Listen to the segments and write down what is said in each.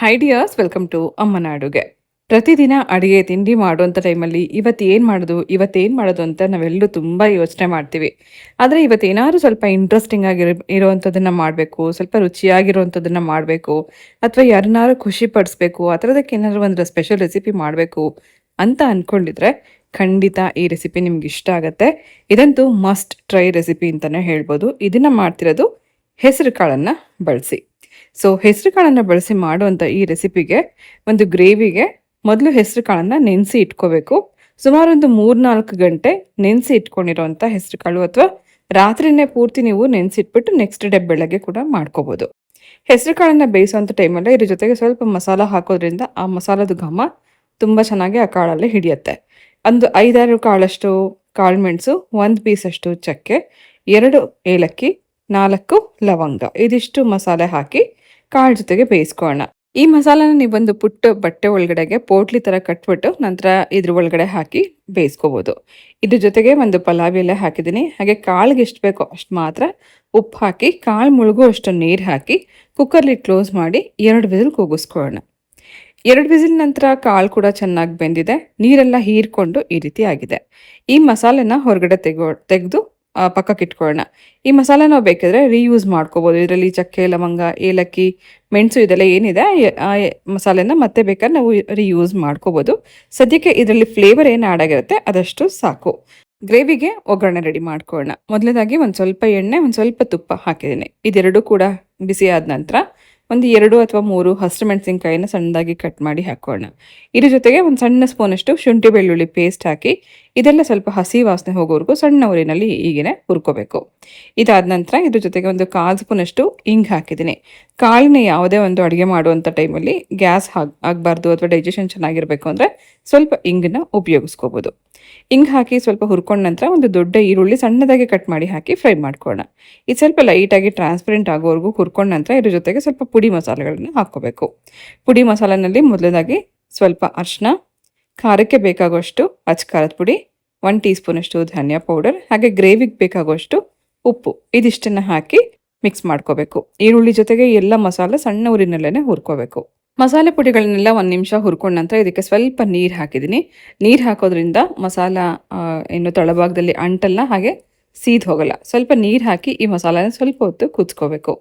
High dears welcome to ಅಮ್ಮನ ಅಡುಗೆ ಪ್ರತಿದಿನ ಅಡುಗೆ, ತಿಂಡಿ ಮಾಡುವಂಥ ಟೈಮಲ್ಲಿ ಇವತ್ತು ಏನು ಮಾಡೋದು, ಇವತ್ತು ಏನು ಮಾಡೋದು ಅಂತ ನಾವೆಲ್ಲರೂ ತುಂಬ ಯೋಚನೆ ಮಾಡ್ತೀವಿ. ಆದರೆ ಇವತ್ತು ಏನಾದ್ರು ಸ್ವಲ್ಪ ಇಂಟ್ರೆಸ್ಟಿಂಗ್ ಆಗಿರೋ ಇರೋವಂಥದ್ದನ್ನು ಮಾಡಬೇಕು, ಸ್ವಲ್ಪ ರುಚಿಯಾಗಿರುವಂಥದ್ದನ್ನು ಮಾಡಬೇಕು, ಅಥವಾ ಯಾರನ್ನಾರು ಖುಷಿ ಪಡಿಸ್ಬೇಕು, ಆ ಥರದಕ್ಕೆ ಏನಾದರೂ ಒಂದು ಸ್ಪೆಷಲ್ ರೆಸಿಪಿ ಮಾಡಬೇಕು ಅಂತ ಅಂದ್ಕೊಂಡಿದ್ರೆ ಖಂಡಿತ ಈ ರೆಸಿಪಿ ನಿಮ್ಗೆ ಇಷ್ಟ ಆಗುತ್ತೆ. ಇದಂತೂ ಮಸ್ಟ್ ಟ್ರೈ ರೆಸಿಪಿ ಅಂತಲೇ ಹೇಳ್ಬೋದು. ಇದನ್ನು ಮಾಡ್ತಿರೋದು ಹೆಸರು ಕಾಳನ್ನು ಬಳಸಿ. ಸೊ ಹೆಸರು ಕಾಳನ್ನು ಬಳಸಿ ಮಾಡುವಂಥ ಈ ರೆಸಿಪಿಗೆ ಒಂದು ಗ್ರೇವಿಗೆ ಮೊದಲು ಹೆಸರು ಕಾಳನ್ನು ನೆನೆಸಿ ಇಟ್ಕೋಬೇಕು. ಸುಮಾರು ಒಂದು ಮೂರ್ನಾಲ್ಕು ಗಂಟೆ ನೆನೆಸಿ ಇಟ್ಕೊಂಡಿರೋಂಥ ಹೆಸರು ಕಾಳು ಅಥವಾ ರಾತ್ರಿನೇ ಪೂರ್ತಿ ನೀವು ನೆನೆಸಿಟ್ಬಿಟ್ಟು ನೆಕ್ಸ್ಟ್ ಡೇ ಬೆಳಗ್ಗೆ ಕೂಡ ಮಾಡ್ಕೋಬೋದು. ಹೆಸರು ಕಾಳನ್ನು ಬೇಯಿಸೋಂಥ ಟೈಮಲ್ಲಿ ಇದ್ರ ಜೊತೆಗೆ ಸ್ವಲ್ಪ ಮಸಾಲ ಹಾಕೋದ್ರಿಂದ ಆ ಮಸಾಲದ ಘಮ ತುಂಬ ಚೆನ್ನಾಗಿ ಆ ಕಾಳಲ್ಲಿ ಹಿಡಿಯುತ್ತೆ. ಒಂದು ಐದಾರು ಕಾಳಷ್ಟು ಕಾಳುಮೆಣಸು ಒಂದು ಪೀಸಷ್ಟು ಚಕ್ಕೆ, ಎರಡು ಏಲಕ್ಕಿ, ನಾಲ್ಕು ಲವಂಗ, ಇದಿಷ್ಟು ಮಸಾಲೆ ಹಾಕಿ ಕಾಳು ಜೊತೆಗೆ ಬೇಯಿಸ್ಕೊಳ್ಳೋಣ. ಈ ಮಸಾಲಾನ ನೀವೊಂದು ಪುಟ್ಟ ಬಟ್ಟೆ ಒಳಗಡೆಗೆ ಪೋಟ್ಲಿ ಥರ ಕಟ್ಬಿಟ್ಟು ನಂತರ ಇದ್ರ ಒಳಗಡೆ ಹಾಕಿ ಬೇಯಿಸ್ಕೋಬೋದು. ಇದ್ರ ಜೊತೆಗೆ ಒಂದು ಪಲಾವ್ ಎಲೆ ಹಾಕಿದ್ದೀನಿ. ಹಾಗೆ ಕಾಳಿಗೆ ಎಷ್ಟು ಬೇಕೋ ಅಷ್ಟು ಮಾತ್ರ ಉಪ್ಪು ಹಾಕಿ, ಕಾಳು ಮುಳುಗೋ ಅಷ್ಟು ನೀರು ಹಾಕಿ ಕುಕ್ಕರ್ಲಿ ಕ್ಲೋಸ್ ಮಾಡಿ ಎರಡು ವಿಸಿಲ್ ಕೂಗಿಸ್ಕೊಳ್ಳೋಣ. ಎರಡು ವಿಸಿಲ್ ನಂತರ ಕಾಳು ಕೂಡ ಚೆನ್ನಾಗಿ ಬೆಂದಿದೆ. ನೀರೆಲ್ಲ ಹೀರ್ಕೊಂಡು ಈ ರೀತಿ ಆಗಿದೆ. ಈ ಮಸಾಲೆನ ಹೊರಗಡೆ ತೆಗೋ ತೆಗೆದು ಪಕ್ಕಕ್ಕೆ ಇಟ್ಕೊಳ್ಳೋಣ. ಈ ಮಸಾಲೆ ನಾವು ಬೇಕಿದ್ರೆ ರೀಯೂಸ್ ಮಾಡ್ಕೋಬೋದು. ಇದರಲ್ಲಿ ಚಕ್ಕೆ, ಲವಂಗ, ಏಲಕ್ಕಿ, ಮೆಣಸು ಇದೆಲ್ಲ ಏನಿದೆ, ಆ ಮಸಾಲೆನ ಮತ್ತೆ ಬೇಕಾದ್ರೆ ನಾವು ರೀಯೂಸ್ ಮಾಡ್ಕೋಬೋದು. ಸದ್ಯಕ್ಕೆ ಇದರಲ್ಲಿ ಫ್ಲೇವರ್ ಏನು ಆಡ್ ಆಗಿರುತ್ತೆ, ಅದಷ್ಟು ಸಾಕು. ಗ್ರೇವಿಗೆ ಒಗ್ಗರಣೆ ರೆಡಿ ಮಾಡ್ಕೊಳ್ಳೋಣ. ಮೊದಲನೇದಾಗಿ ಒಂದು ಸ್ವಲ್ಪ ಎಣ್ಣೆ, ಒಂದು ಸ್ವಲ್ಪ ತುಪ್ಪ ಹಾಕಿದ್ದೀನಿ. ಇದೆರಡೂ ಕೂಡ ಬಿಸಿ ಆದ ನಂತರ ಒಂದು ಎರಡು ಅಥವಾ ಮೂರು ಹಸಿರು ಮೆಣಸಿನ್ಕಾಯಿನ ಸಣ್ಣದಾಗಿ ಕಟ್ ಮಾಡಿ ಹಾಕೋಣ. ಇದ್ರ ಜೊತೆಗೆ ಒಂದು ಸಣ್ಣ ಸ್ಪೂನಷ್ಟು ಶುಂಠಿ ಬೆಳ್ಳುಳ್ಳಿ ಪೇಸ್ಟ್ ಹಾಕಿ ಇದೆಲ್ಲ ಸ್ವಲ್ಪ ಹಸಿ ವಾಸನೆ ಹೋಗೋವರೆಗೂ ಸಣ್ಣ ಊರಿನಲ್ಲಿ ಈಗಿನೇ ಹುರ್ಕೋಬೇಕು. ಇದಾದ ನಂತರ ಇದ್ರ ಜೊತೆಗೆ ಒಂದು ಕಾಲು ಸ್ಪೂನಷ್ಟು ಇಂಗ್ ಹಾಕಿದ್ದೀನಿ. ಕಾಳಿನ ಯಾವುದೇ ಒಂದು ಅಡುಗೆ ಮಾಡುವಂಥ ಟೈಮಲ್ಲಿ ಗ್ಯಾಸ್ ಹಾಕ್ ಆಗಬಾರ್ದು ಅಥವಾ ಡೈಜೆಷನ್ ಚೆನ್ನಾಗಿರಬೇಕು ಅಂದರೆ ಸ್ವಲ್ಪ ಇಂಗನ್ನ ಉಪಯೋಗಿಸ್ಕೋಬೋದು. ಇಂಗ್ ಹಾಕಿ ಸ್ವಲ್ಪ ಹುರ್ಕೊಂಡ ನಂತರ ಒಂದು ದೊಡ್ಡ ಈರುಳ್ಳಿ ಸಣ್ಣದಾಗಿ ಕಟ್ ಮಾಡಿ ಹಾಕಿ ಫ್ರೈ ಮಾಡ್ಕೊಳ್ಳೋಣ. ಇದು ಸ್ವಲ್ಪ ಲೈಟಾಗಿ ಟ್ರಾನ್ಸ್ಪರೆಂಟ್ ಆಗೋವರೆಗೂ ಹುರ್ಕೊಂಡ ನಂತರ ಇದ್ರ ಜೊತೆಗೆ ಸ್ವಲ್ಪ ಪುಡಿ ಮಸಾಲೆಗಳನ್ನು ಹಾಕ್ಕೋಬೇಕು. ಪುಡಿ ಮಸಾಲೆನಲ್ಲಿ ಮೊದಲನೇದಾಗಿ ಸ್ವಲ್ಪ ಅರ್ಶಿನ ಖಾರಕ್ಕೆ ಬೇಕಾಗುವಷ್ಟು ಅಚ್ಚ ಖಾರದ ಪುಡಿ ಒನ್ ಟೀ ಸ್ಪೂನಷ್ಟು ಧನಿಯಾ ಪೌಡರ್ ಹಾಗೆ ಗ್ರೇವಿಗೆ ಬೇಕಾಗುವಷ್ಟು ಉಪ್ಪು. ಇದಿಷ್ಟನ್ನು ಹಾಕಿ ಮಿಕ್ಸ್ ಮಾಡ್ಕೋಬೇಕು. ಈರುಳ್ಳಿ ಜೊತೆಗೆ ಎಲ್ಲ ಮಸಾಲೆ ಸಣ್ಣ ಊರಿನಲ್ಲೇ ಹುರ್ಕೋಬೇಕು. ಮಸಾಲೆ ಪುಡಿಗಳನ್ನೆಲ್ಲ ಒಂದು ನಿಮಿಷ ಹುರ್ಕೊಂಡ ನಂತರ ಇದಕ್ಕೆ ಸ್ವಲ್ಪ ನೀರು ಹಾಕಿದ್ದೀನಿ ನೀರು ಹಾಕೋದ್ರಿಂದ ಮಸಾಲ ಏನು ತಳಭಾಗದಲ್ಲಿ ಅಂಟಲ್ಲ, ಹಾಗೆ ಸೀದ್ ಹೋಗಲ್ಲ. ಸ್ವಲ್ಪ ನೀರು ಹಾಕಿ ಈ ಮಸಾಲಾನ ಸ್ವಲ್ಪ ಹೊತ್ತು ಕುದ್ಸ್ಕೋಬೇಕು.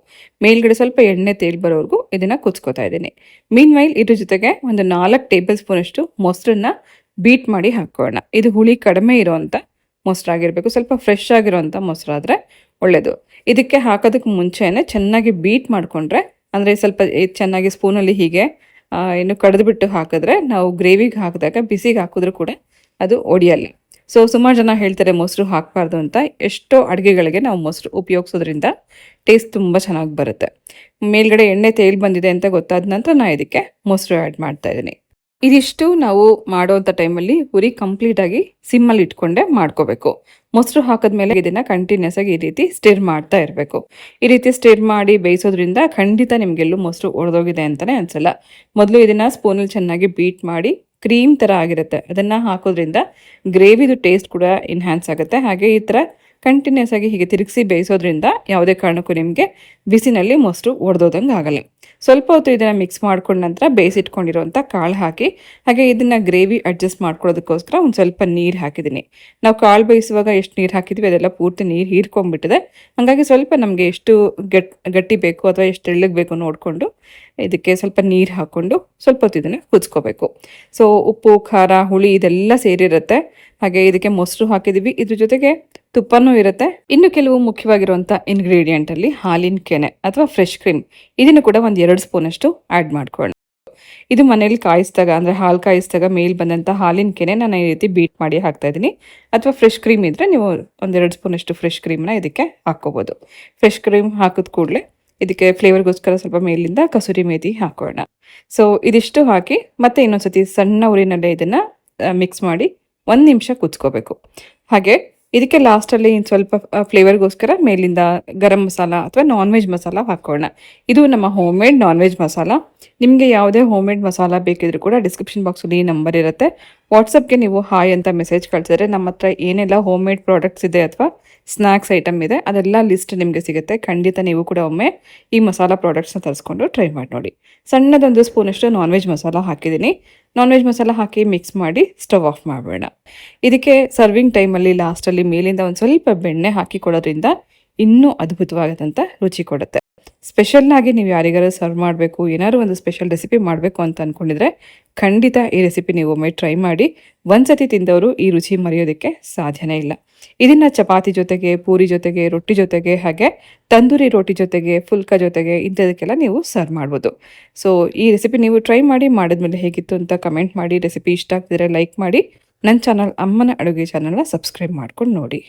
ಮೇಲ್ಗಡೆ ಸ್ವಲ್ಪ ಎಣ್ಣೆ ತೇಲ್ ಬರೋವರೆಗೂ ಇದನ್ನು ಕುಚ್ಕೋತಾ ಇದ್ದೀನಿ. ಮೀನ್ ಮೈಲ್ ಇದ್ರ ಜೊತೆಗೆ ಒಂದು ನಾಲ್ಕು ಟೇಬಲ್ ಸ್ಪೂನಷ್ಟು ಮೊಸರನ್ನ ಬೀಟ್ ಮಾಡಿ ಹಾಕೋಣ ಇದು ಹುಳಿ ಕಡಿಮೆ ಇರೋವಂಥ ಮೊಸರಾಗಿರಬೇಕು ಸ್ವಲ್ಪ ಫ್ರೆಶ್ ಆಗಿರೋವಂಥ ಮೊಸರಾದರೆ ಒಳ್ಳೆಯದು ಇದಕ್ಕೆ ಹಾಕೋದಕ್ಕೆ ಮುಂಚೆನೇ ಚೆನ್ನಾಗಿ ಬೀಟ್ ಮಾಡಿಕೊಂಡ್ರೆ ಅಂದರೆ ಸ್ವಲ್ಪ ಚೆನ್ನಾಗಿ ಸ್ಪೂನಲ್ಲಿ ಹೀಗೆ ಏನು ಕಡಿದ್ಬಿಟ್ಟು ಹಾಕಿದ್ರೆ ನಾವು ಗ್ರೇವಿಗೆ ಹಾಕಿದಾಗ, ಬಿಸಿಗೆ ಹಾಕಿದ್ರೂ ಕೂಡ ಅದು ಒಡಿಯಲ್ಲ. ಸೊ ಸುಮಾರು ಜನ ಹೇಳ್ತಾರೆ ಮೊಸರು ಹಾಕಬಾರ್ದು ಅಂತ. ಎಷ್ಟೋ ಅಡುಗೆಗಳಿಗೆ ನಾವು ಮೊಸರು ಉಪಯೋಗಿಸೋದ್ರಿಂದ ಟೇಸ್ಟ್ ತುಂಬ ಚೆನ್ನಾಗಿ ಬರುತ್ತೆ. ಮೇಲ್ಗಡೆ ಎಣ್ಣೆ ತೇಲ್ ಬಂದಿದೆ ಅಂತ ಗೊತ್ತಾದ ನಂತರ ನಾನು ಇದಕ್ಕೆ ಮೊಸರು ಆ್ಯಡ್ ಮಾಡ್ತಾ ಇದ್ದೀನಿ. ಇದಿಷ್ಟು ನಾವು ಮಾಡುವಂಥ ಟೈಮಲ್ಲಿ ಉರಿ ಕಂಪ್ಲೀಟಾಗಿ ಸಿಮ್ಮಲ್ಲಿ ಇಟ್ಕೊಂಡೆ ಮಾಡ್ಕೋಬೇಕು. ಮೊಸರು ಹಾಕಿದ್ಮೇಲೆ ಇದನ್ನು ಕಂಟಿನ್ಯೂಸ್ ಆಗಿ ಈ ರೀತಿ ಸ್ಟಿರ್ ಮಾಡ್ತಾ ಇರಬೇಕು. ಈ ರೀತಿ ಸ್ಟಿರ್ ಮಾಡಿ ಬೇಯಿಸೋದ್ರಿಂದ ಖಂಡಿತ ನಿಮಗೆಲ್ಲೂ ಮೊಸರು ಒಡೆದೋಗಿದೆ ಅಂತಲೇ ಅನಿಸಲ್ಲ. ಮೊದಲು ಇದನ್ನು ಸ್ಪೂನಲ್ಲಿ ಚೆನ್ನಾಗಿ ಬೀಟ್ ಮಾಡಿ ಕ್ರೀಮ್ ಥರ ಆಗಿರುತ್ತೆ. ಅದನ್ನು ಹಾಕೋದ್ರಿಂದ ಗ್ರೇವಿದು ಟೇಸ್ಟ್ ಕೂಡ ಎನ್ಹ್ಯಾನ್ಸ್ ಆಗುತ್ತೆ. ಹಾಗೆ ಈ ಥರ ಕಂಟಿನ್ಯೂಸ್ ಆಗಿ ಹೀಗೆ ತಿರುಗಿಸಿ ಬೇಯಿಸೋದ್ರಿಂದ ಯಾವುದೇ ಕಾರಣಕ್ಕೂ ನಿಮಗೆ ಬಿಸಿನಲ್ಲಿ ಮೊಸರು ಒಡೆದೋದಂಗೆ ಆಗಲ್ಲ. ಸ್ವಲ್ಪ ಹೊತ್ತು ಇದನ್ನು ಮಿಕ್ಸ್ ಮಾಡ್ಕೊಂಡ ನಂತರ ಬೇಯಿಸಿಟ್ಕೊಂಡಿರುವಂಥ ಕಾಳು ಹಾಕಿ, ಹಾಗೆ ಇದನ್ನು ಗ್ರೇವಿ ಅಡ್ಜಸ್ಟ್ ಮಾಡ್ಕೊಳ್ಳೋದಕ್ಕೋಸ್ಕರ ಒಂದು ಸ್ವಲ್ಪ ನೀರು ಹಾಕಿದ್ದೀನಿ. ನಾವು ಕಾಳು ಬೇಯಿಸುವಾಗ ಎಷ್ಟು ನೀರು ಹಾಕಿದ್ವಿ, ಅದೆಲ್ಲ ಪೂರ್ತಿ ನೀರು ಹೀರ್ಕೊಂಡ್ಬಿಟ್ಟಿದೆ. ಹಾಗಾಗಿ ಸ್ವಲ್ಪ ನಮಗೆ ಎಷ್ಟು ಗಟ್ ಗಟ್ಟಿ ಬೇಕು ಅಥವಾ ಎಷ್ಟು ತೆಳ್ಳಗೆ ಬೇಕು ನೋಡಿಕೊಂಡು ಇದಕ್ಕೆ ಸ್ವಲ್ಪ ನೀರು ಹಾಕ್ಕೊಂಡು ಸ್ವಲ್ಪ ಹೊತ್ತು ಇದನ್ನು ಕುದಿಸ್ಕೋಬೇಕು. ಸೊ ಉಪ್ಪು, ಖಾರ, ಹುಳಿ ಇದೆಲ್ಲ ಸೇರಿರುತ್ತೆ. ಹಾಗೆ ಇದಕ್ಕೆ ಮೊಸರು ಹಾಕಿದ್ದೀವಿ ಇದ್ರ ಜೊತೆಗೆ ತುಪ್ಪನೂ ಇರುತ್ತೆ. ಇನ್ನು ಕೆಲವು ಮುಖ್ಯವಾಗಿರುವಂಥ ಇಂಗ್ರೀಡಿಯೆಂಟಲ್ಲಿ ಹಾಲಿನ ಕೆನೆ ಅಥವಾ ಫ್ರೆಶ್ ಕ್ರೀಮ್ ಇದನ್ನು ಕೂಡ ಒಂದು ಎರಡು ಸ್ಪೂನಷ್ಟು ಆ್ಯಡ್ ಮಾಡ್ಕೊಳ್ಳೋಣ. ಇದು ಮನೇಲಿ ಕಾಯಿಸಿದಾಗ, ಅಂದರೆ ಹಾಲು ಕಾಯಿಸಿದಾಗ ಮೇಲ್ ಬಂದಂಥ ಹಾಲಿನ ಕೆನೆ ನಾನು ಈ ರೀತಿ ಬೀಟ್ ಮಾಡಿ ಹಾಕ್ತಾ ಇದ್ದೀನಿ. ಅಥವಾ ಫ್ರೆಶ್ ಕ್ರೀಮ್ ಇದ್ದರೆ ನೀವು ಒಂದೆರಡು ಸ್ಪೂನಷ್ಟು ಫ್ರೆಶ್ ಕ್ರೀಮ್ನ ಇದಕ್ಕೆ ಹಾಕ್ಕೋಬೋದು. ಫ್ರೆಶ್ ಕ್ರೀಮ್ ಹಾಕಿದ ಕೂಡಲೇ ಇದಕ್ಕೆ ಫ್ಲೇವರ್ಗೋಸ್ಕರ ಸ್ವಲ್ಪ ಮೇಲಿಂದ ಕಸೂರಿ ಮೇತಿ ಹಾಕೋಣ ಸೊ ಇದಿಷ್ಟು ಹಾಕಿ ಮತ್ತೆ ಇನ್ನೊಂದ್ಸತಿ ಸಣ್ಣ ಉರಿನಲ್ಲೇ ಇದನ್ನು ಮಿಕ್ಸ್ ಮಾಡಿ ಒಂದು ನಿಮಿಷ ಕುಚ್ಕೋಬೇಕು ಹಾಗೆ ಇದಕ್ಕೆ ಲಾಸ್ಟಲ್ಲಿ ಸ್ವಲ್ಪ ಫ್ಲೇವರ್ಗೋಸ್ಕರ ಮೇಲಿಂದ ಗರಂ ಮಸಾಲ ಅಥವಾ ನಾನ್ ವೆಜ್ ಮಸಾಲ ಹಾಕೋಣ. ಇದು ನಮ್ಮ home made non veg masala. ನಿಮಗೆ ಯಾವುದೇ ಹೋಮ್ ಮೇಡ್ ಮಸಾಲ ಬೇಕಿದ್ರೂ ಕೂಡ ಡಿಸ್ಕ್ರಿಪ್ಷನ್ ಬಾಕ್ಸಲ್ಲಿ ನಂಬರ್ ಇರುತ್ತೆ. ವಾಟ್ಸಪ್ಗೆ ನೀವು ಹಾಯ್ ಅಂತ ಮೆಸೇಜ್ ಕಳಿಸಿದ್ರೆ ನಮ್ಮ ಹತ್ರ ಏನೆಲ್ಲ ಹೋಮ್ ಮೇಡ್ ಪ್ರಾಡಕ್ಟ್ಸ್ ಇದೆ ಅಥವಾ ಸ್ನ್ಯಾಕ್ಸ್ ಐಟಮ್ ಇದೆ, ಅದೆಲ್ಲ ಲಿಸ್ಟ್ ನಿಮಗೆ ಸಿಗುತ್ತೆ. ಖಂಡಿತ ನೀವು ಕೂಡ ಒಮ್ಮೆ ಈ ಮಸಾಲ ಪ್ರಾಡಕ್ಟ್ಸ್ನ ತರಿಸ್ಕೊಂಡು ಟ್ರೈ ಮಾಡಿ ನೋಡಿ. ಸಣ್ಣದೊಂದು ಸ್ಪೂನಷ್ಟು ನಾನ್ ವೆಜ್ ಮಸಾಲ ಹಾಕಿದ್ದೀನಿ. ನಾನ್ ವೆಜ್ ಮಸಾಲ ಹಾಕಿ ಮಿಕ್ಸ್ ಮಾಡಿ ಸ್ಟವ್ ಆಫ್ ಮಾಡಬೇಡ. ಇದಕ್ಕೆ ಸರ್ವಿಂಗ್ ಟೈಮಲ್ಲಿ ಲಾಸ್ಟಲ್ಲಿ ಮೇಲಿಂದ ಒಂದು ಸ್ವಲ್ಪ ಬೆಣ್ಣೆ ಹಾಕಿ ಕೊಡೋದ್ರಿಂದ ಇನ್ನೂ ಅದ್ಭುತವಾದಂಥ ರುಚಿ ಕೊಡುತ್ತೆ. ಸ್ಪೆಷಲ್ನಾಗಿ ನೀವು ಯಾರಿಗಾರು ಸರ್ವ್ ಮಾಡಬೇಕು, ಏನಾದ್ರು ಒಂದು ಸ್ಪೆಷಲ್ ರೆಸಿಪಿ ಮಾಡಬೇಕು ಅಂತ ಅಂದ್ಕೊಂಡಿದ್ರೆ ಖಂಡಿತ ಈ ರೆಸಿಪಿ ನೀವು ಒಮ್ಮೆ ಟ್ರೈ ಮಾಡಿ. ಒಂದ್ಸತಿ ತಿಂದವರು ಈ ರುಚಿ ಮರೆಯೋದಕ್ಕೆ ಸಾಧ್ಯನೇ ಇಲ್ಲ. ಇದನ್ನ ಚಪಾತಿ ಜೊತೆಗೆ, ಪೂರಿ ಜೊತೆಗೆ, ರೊಟ್ಟಿ ಜೊತೆಗೆ, ಹಾಗೆ ತಂದೂರಿ ರೊಟ್ಟಿ ಜೊತೆಗೆ, ಫುಲ್ಕ ಜೊತೆಗೆ ಇಂಥದಕ್ಕೆಲ್ಲ ನೀವು ಸರ್ವ್ ಮಾಡ್ಬೋದು. ಸೊ ಈ ರೆಸಿಪಿ ನೀವು ಟ್ರೈ ಮಾಡಿ, ಮಾಡಿದ್ಮೇಲೆ ಹೇಗಿತ್ತು ಅಂತ ಕಮೆಂಟ್ ಮಾಡಿ, ರೆಸಿಪಿ ಇಷ್ಟ ಆಗ್ತಿದ್ರೆ ಲೈಕ್ ಮಾಡಿ ನನ್ನ ಚಾನಲ್ ಅಮ್ಮನ ಅಡುಗೆ ಚಾನಲ್ನ ಸಬ್ಸ್ಕ್ರೈಬ್ ಮಾಡ್ಕೊಂಡು ನೋಡಿ.